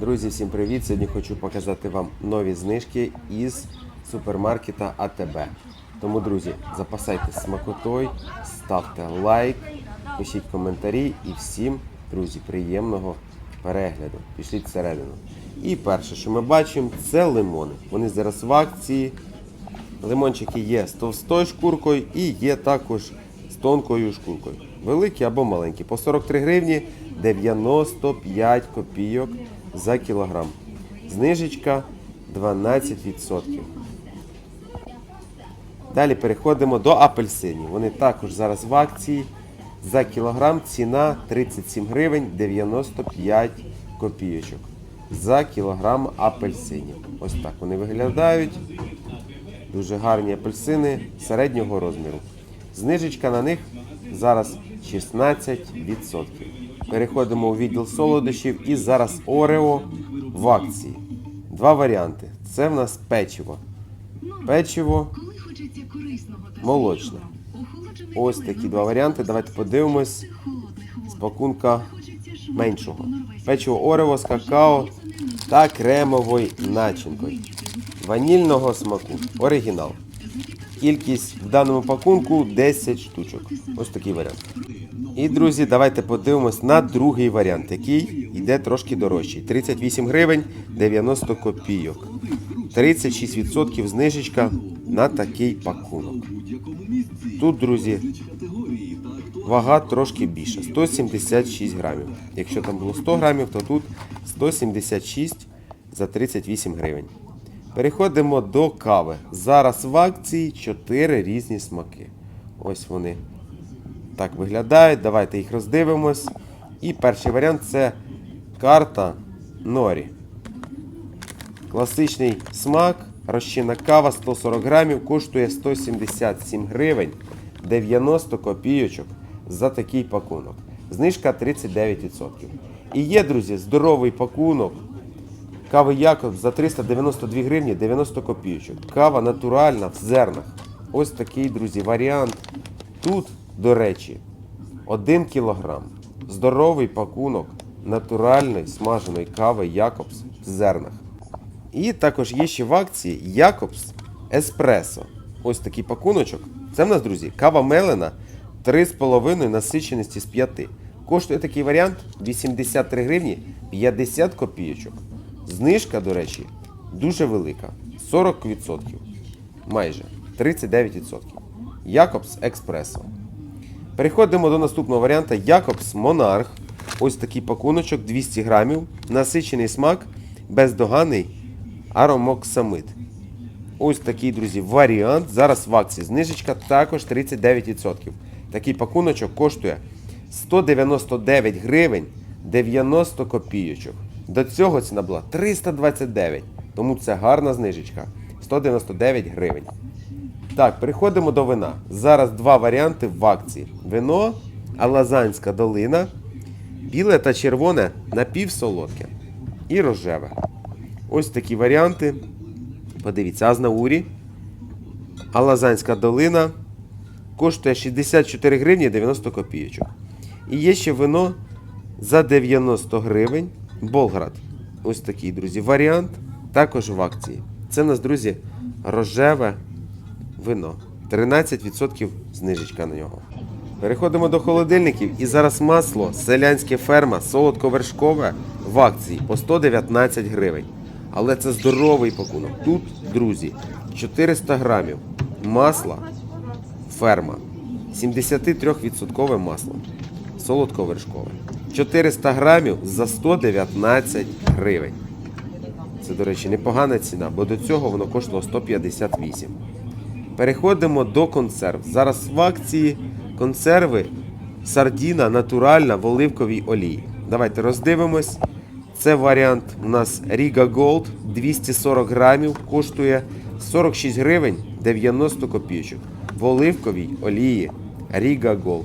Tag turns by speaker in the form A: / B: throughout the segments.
A: Друзі, всім привіт! Сьогодні хочу показати вам нові знижки із супермаркета АТБ. Тому, друзі, запасайтесь смакотою, ставте лайк, пишіть коментарі і всім, друзі, приємного перегляду. Пішліть всередину. І перше, що ми бачимо, це лимони. Вони зараз в акції. Лимончики є з товстою шкуркою і є також з тонкою шкуркою. Великі або маленькі. По 43 гривні 95 копійок за кілограм. Знижечка 12%. Далі переходимо до апельсинів. Вони також зараз в акції. За кілограм ціна 37 гривень 95 копійочок. За кілограм апельсинів. Ось так вони виглядають. Дуже гарні апельсини середнього розміру. Знижечка на них зараз 16%. Переходимо у відділ солодощів і зараз Орео в акції. Два варіанти. Це в нас печиво. Печиво молочне. Ось такі два варіанти. Давайте подивимось з пакунка меншого. Печиво Орео з какао та кремовою начинкою. Ванільного смаку. Оригінал. Кількість в даному пакунку 10 штучок. Ось такий варіант. І, друзі, давайте подивимось на другий варіант, який йде трошки дорожчий. 38 гривень 90 копійок. 36% знижечка на такий пакунок. Тут, друзі, вага трошки більша. 176 грамів. Якщо там було 100 грамів, то тут 176 за 38 гривень. Переходимо до кави. Зараз в акції 4 різні смаки. Ось вони так виглядають. Давайте їх роздивимось. І перший варіант це карта Норі. Класичний смак, розчинна кава 140 грамів, коштує 177 гривень 90 копійочок за такий пакунок. Знижка 39%. І є, друзі, здоровий пакунок. Кави Якоб за 392 гривні 90 копійочок. Кава натуральна в зернах. Ось такий, друзі, варіант. Тут, до речі, 1 кілограм. Здоровий пакунок натуральної смаженої кави Якобс в зернах. І також є ще в акції Якобс Еспресо. Ось такий пакуночок. Це в нас, друзі, кава мелена 3,5 насиченості з 5. Коштує такий варіант 83 гривні 50 копійочок. Знижка, до речі, дуже велика. 40%. Майже 39%. Якобс Експресо. Переходимо до наступного варіанта Якобс Монарх. Ось такий пакуночок 200 грамів. Насичений смак, бездоганний аромоксамид. Ось такий, друзі, варіант. Зараз в акції. Знижечка також 39%. Такий пакуночок коштує 199 гривень 90 копійочок. До цього ціна була 329. Тому це гарна знижечка. 199 гривень. Так, переходимо до вина. Зараз два варіанти в акції: вино, Алазанська долина, біле та червоне напівсолодке і рожеве. Ось такі варіанти. Подивіться, Азнаурі, Алазанська долина коштує 64 гривні 90 копійочок. І є ще вино за 90 гривень. Болград. Ось такий, друзі, варіант. Також в акції. Це у нас, друзі, рожеве вино. 13% знижечка на нього. Переходимо до холодильників. І зараз масло селянське ферма солодковершкове в акції по 119 гривень. Але це здоровий пакунок. Тут, друзі, 400 грамів масла ферма. 73% масло. Солодковершкове. 400 грамів за 119 гривень. Це, до речі, непогана ціна, бо до цього воно коштувало 158. Переходимо до консерв. Зараз в акції консерви сардіна натуральна в оливковій олії. Давайте роздивимось. Це варіант у нас Riga Gold 240 грамів, коштує 46 гривень 90 копійочок. В оливковій олії Riga Gold.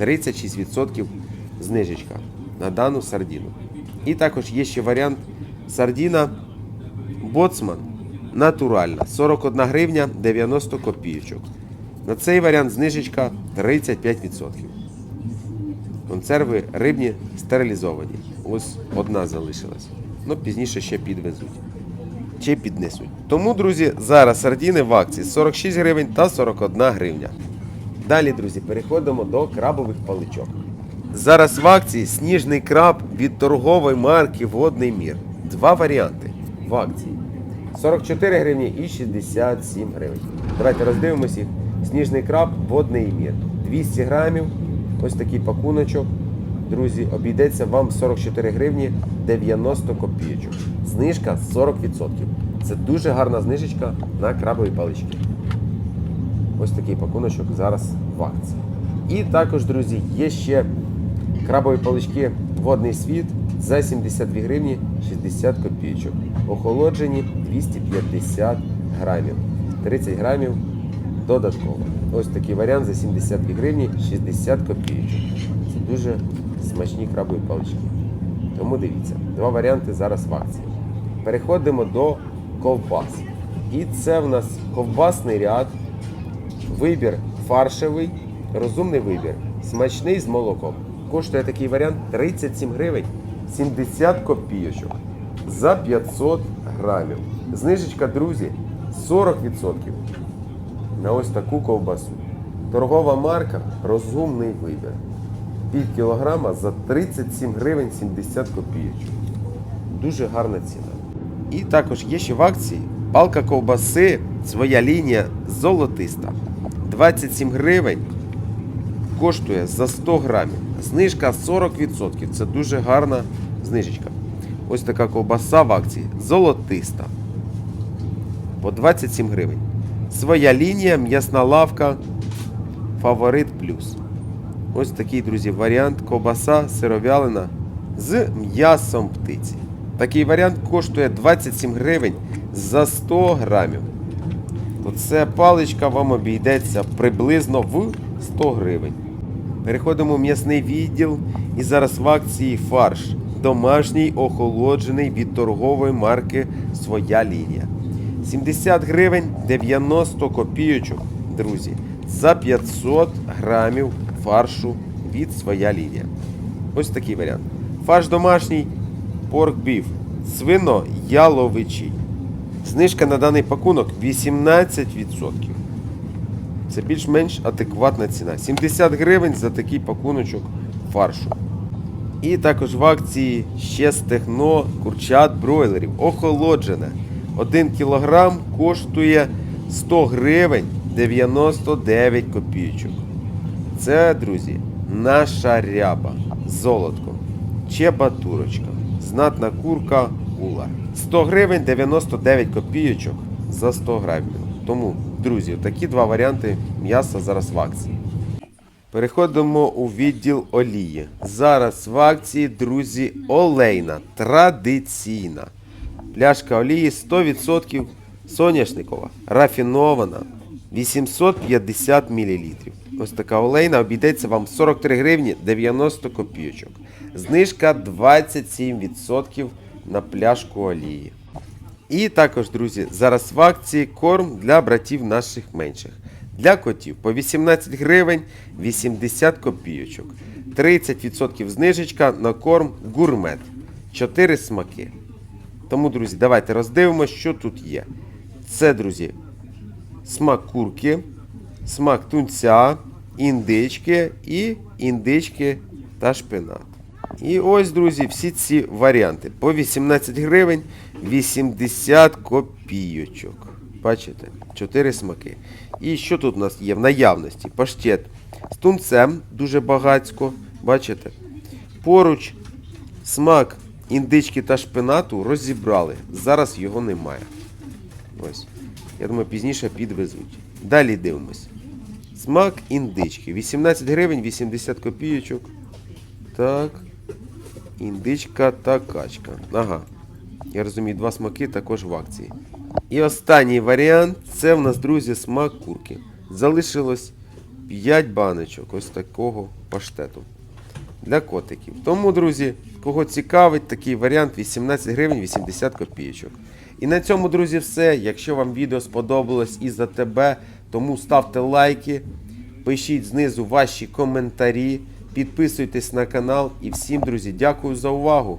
A: 36% знижечка на дану сардіну. І також є ще варіант сардіна Боцман натуральна 41 гривня 90 копійочок. На цей варіант знижечка 35%. Консерви рибні стерилізовані. Ось одна залишилась. Ну, пізніше ще підвезуть. Чи піднесуть. Тому, друзі, зараз сардіни в акції 46 гривень та 41 гривня. Далі, друзі, переходимо до крабових паличок. Зараз в акції сніжний краб від торгової марки Водний мір. Два варіанти в акції. 44 гривні і 67 гривень. Давайте роздивимося їх. Сніжний краб, водний мір. 200 грамів. Ось такий пакуночок. Друзі, обійдеться вам 44 гривні 90 копійочок. Знижка 40%. Це дуже гарна знижечка на крабові палички. Ось такий пакуночок зараз в акції. І також, друзі, є ще крабові палички водний світ за 72 гривні 60 копійочок. Охолоджені 250 грамів. 30 грамів додатково. Ось такий варіант за 72 гривні 60 копійочок. Це дуже смачні крабові палички. Тому дивіться, два варіанти зараз в акції. Переходимо до ковбас. І це в нас ковбасний ряд. Вибір фаршевий, розумний вибір, смачний з молоком. Коштує такий варіант 37 гривень 70 копійочок за 500 грамів. Знижечка, друзі, 40% на ось таку ковбасу. Торгова марка розумний вибір. Пів кілограма за 37 гривень 70 копійочок. Дуже гарна ціна. І також є ще в акції палка ковбаси, своя лінія золотиста. 27 гривень коштує за 100 грамів. Знижка 40%. Це дуже гарна знижечка. Ось така ковбаса в акції золотиста. По 27 гривень. Своя лінія, м'ясна лавка, фаворит плюс. Ось такий, друзі, варіант ковбаса сировялина з м'ясом птиці. Такий варіант коштує 27 гривень за 100 грамів. Оце паличка вам обійдеться приблизно в 100 гривень. Переходимо в м'ясний відділ і зараз в акції фарш. Домашній охолоджений від торгової марки Своя лінія. 70 гривень 90 копійочок, друзі, за 500 грамів фаршу від Своя лінія. Ось такий варіант. Фарш домашній порк біф. Свино яловичий. Знижка на даний пакунок 18%. Це більш-менш адекватна ціна. 70 гривень за такий пакуночок фаршу. І також в акції ще стегно курчат бройлерів. Охолоджене. 1 кілограм коштує 100 гривень 99 копійочок. Це, друзі, наша ряба. Золотко. Чебатурочка. Знатна курка ула. 100 гривень 99 копійочок за 100 грамів. Тому, друзі, такі два варіанти м'яса зараз в акції. Переходимо у відділ олії. Зараз в акції, друзі, олейна, традиційна. Пляшка олії 100% соняшникова, рафінована, 850 мл. Ось така олейна обійдеться вам 43 гривні 90 копійочок. Знижка 27% на пляшку олії. І також, друзі, зараз в акції корм для братів наших менших. Для котів по 18 гривень 80 копійочок. 30% знижечка на корм гурмет. 4 смаки. Тому, друзі, давайте роздивимося, що тут є. Це, друзі, смак курки, смак тунця, індички і індички та шпинат. І ось, друзі, всі ці варіанти. По 18 гривень 80 копійочок. Бачите? 4 смаки. І що тут у нас є в наявності? Паштет з тунцем дуже багацько. Бачите? Поруч смак індички та шпинату розібрали. Зараз його немає. Ось. Я думаю, пізніше підвезуть. Далі дивимось. Смак індички. 18 гривень 80 копійочок. Так. Індичка та качка. Ага. Я розумію, два смаки також в акції. І останній варіант це в нас, друзі, смак курки. Залишилось 5 баночок ось такого паштету для котиків. Тому, друзі, кого цікавить, такий варіант 18 гривень 80 копійочок. І на цьому, друзі, все. Якщо вам відео сподобалось і за тебе, тому ставте лайки, пишіть знизу ваші коментарі, підписуйтесь на канал. І всім, друзі, дякую за увагу.